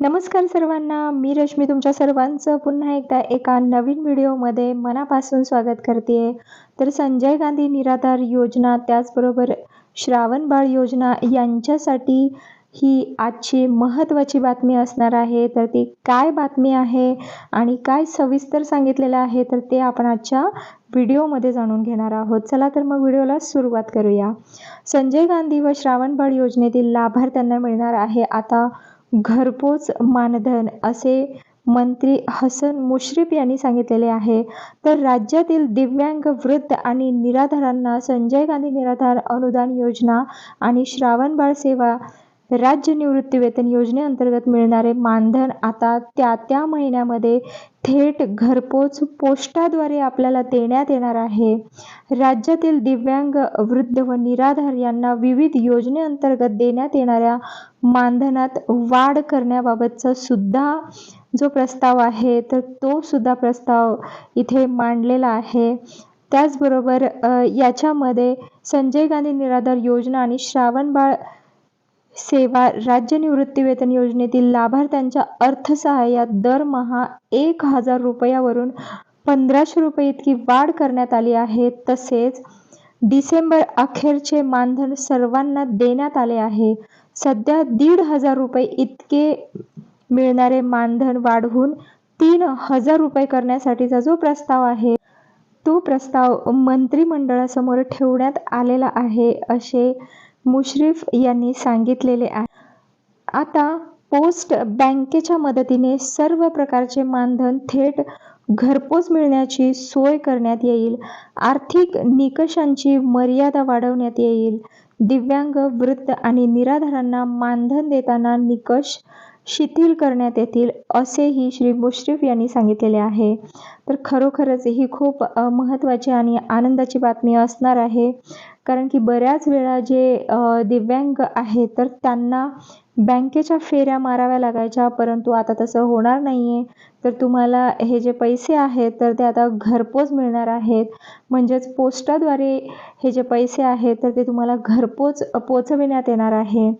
नमस्कार सर्वांना मी रश्मी तुमच्या सर्वांचं पुन्हा एकदा एका नवीन व्हिडिओमध्ये मनापासून स्वागत करते. तर संजय गांधी निराधार योजना त्याचबरोबर श्रावण बाळ योजना यांच्यासाठी ही आजची महत्त्वाची बातमी असणार आहे. तर ती काय बातमी आहे आणि काय सविस्तर सांगितलेलं आहे तर ते आपण आजच्या व्हिडिओमध्ये जाणून घेणार आहोत. चला तर मग व्हिडिओला सुरुवात करूया. संजय गांधी व श्रावणबाळ योजनेतील लाभार्थ्यांना मिळणार आहे आता घरपोच मानधन असे मंत्री हसन मुश्रीफ यांनी सांगितलेले आहे. तर राज्यातील दिव्यांग वृद्ध आणि निराधारांना संजय गांधी निराधार अनुदान योजना आणि श्रावणबाळ सेवा राज्य निवृत्ती वेतन योजनेअंतर्गत मिळणारे मानधन आता त्या त्या महिन्यामध्ये थेट घरपोच पोस्टाद्वारे आपल्याला देण्यात येणार आहे. राज्यातील दिव्यांग वृद्ध व निराधार यांना विविध योजनेअंतर्गत देण्यात येणाऱ्या मानधनात वाढ करण्याबाबतचा सुद्धा जो प्रस्ताव आहे तर तो सुद्धा प्रस्ताव इथे मांडलेला आहे. त्याचबरोबर याच्यामध्ये संजय गांधी निराधार योजना आणि श्रावणबाळ सेवा राज्य निवृत्तीवेतन योजनेतील लाभार्थ्यांच्या अर्थसहाय्यात दरमहा एक हजार रुपयावरून पंधराशे रुपये इतकी वाढ करण्यात आली आहे. तसेच डिसेंबर अखेरचे मानधन सर्वांना देण्यात आले आहे. सध्या दीड हजार रुपये इतके मिळणारे मानधन वाढवून तीन हजार रुपये करण्यासाठीचा जो प्रस्ताव आहे तो प्रस्ताव मंत्रिमंडळासमोर ठेवण्यात आलेला आहे असे मुश्रीफ यांनी सांगितलेले आहे. आता पोस्ट बँकेच्या मदतीने सर्व प्रकारचे मानधन थेट घरपोच मिळण्याची सोय करण्यात येईल. आर्थिक निकषांची मर्यादा वाढवण्यात येईल. दिव्यांग वृद्ध आणि निराधारांना मानधन देताना निकष शिथिल करण्यात येतील असेही श्री मुश्रीफ यांनी सांगितलेले आहे. तर खरोखरच ही खूप महत्त्वाची आणि आनंदाची बातमी असणार आहे. कारण की बऱ्याच वेळा जे दिव्यांग आहेत तर त्यांना बँकेच्या फेऱ्या माराव्या लागायच्या परंतु आता तसं होणार नाही आहे तर तुम्हाला हे जे पैसे आहेत तर ते आता घरपोच मिळणार आहेत. म्हणजेच पोस्टाद्वारे हे जे पैसे आहेत तर ते तुम्हाला घरपोच पोचविण्यात येणार आहे.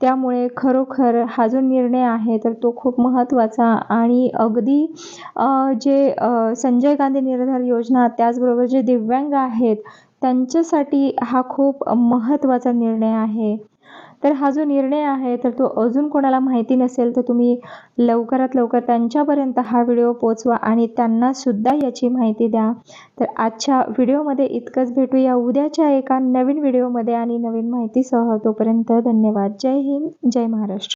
त्यामुळे खरोखर हा जो निर्णय आहे तर तो खूप महत्त्वाचा आणि अगदी जे संजय गांधी निराधार योजना त्याचबरोबर जे दिव्यांग आहेत त्यांच्यासाठी हा खूप महत्त्वाचा निर्णय आहे. तर हा जो निर्णय आहे तर तो अजून कोणाला माहिती नसेल तर तुम्ही लवकरात लवकर त्यांच्यापर्यंत हा व्हिडिओ पोचवा आणि त्यांनासुद्धा याची माहिती द्या. तर आजच्या व्हिडिओमध्ये इतकंच. भेटूया उद्याच्या एका नवीन व्हिडिओमध्ये आणि नवीन माहितीसह. तोपर्यंत धन्यवाद. जय हिंद. जय महाराष्ट्र.